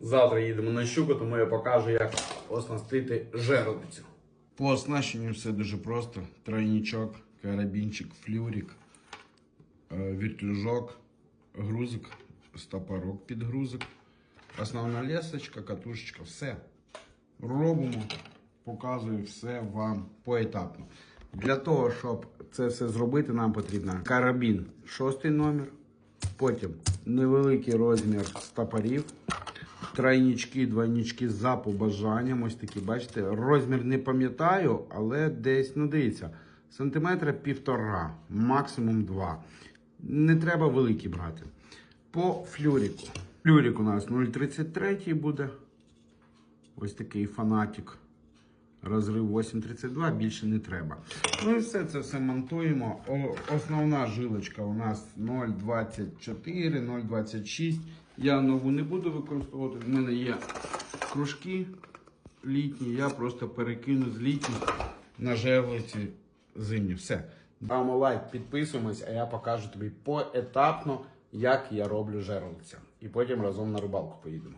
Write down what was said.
Завтра їдемо на щуку, тому я покажу, як оснастити жерлицю. По оснащенню все дуже просто. Тройничок, карабінчик, флюрик, е, вертюжок, грузик, стопорок під грузик, основна лесочка, катушечка, все. Робимо, показую все вам поетапно. Для того, щоб це все зробити, нам потрібно карабін шостий номер, потім невеликий розмір стопорів, тройнички, двойнички за побажанням. Ось такі, бачите, розмір не пам'ятаю, але десь, ну дивіться, сантиметра півтора, максимум два. Не треба великі брати. По флюріку. Флюрик у нас 0,33 буде. Ось такий фанатик. Розрив 8,32, більше не треба. Ну і все це все монтуємо. Основна жилочка у нас 0,24, 0,26. Я нову не буду використовувати. В мене є кружки літні. Я просто перекину з літніх на жерлиці зимні. Все. дамо лайк, підписуємось, а я покажу тобі поетапно, як я роблю жерлиця. І потім разом на рибалку поїдемо.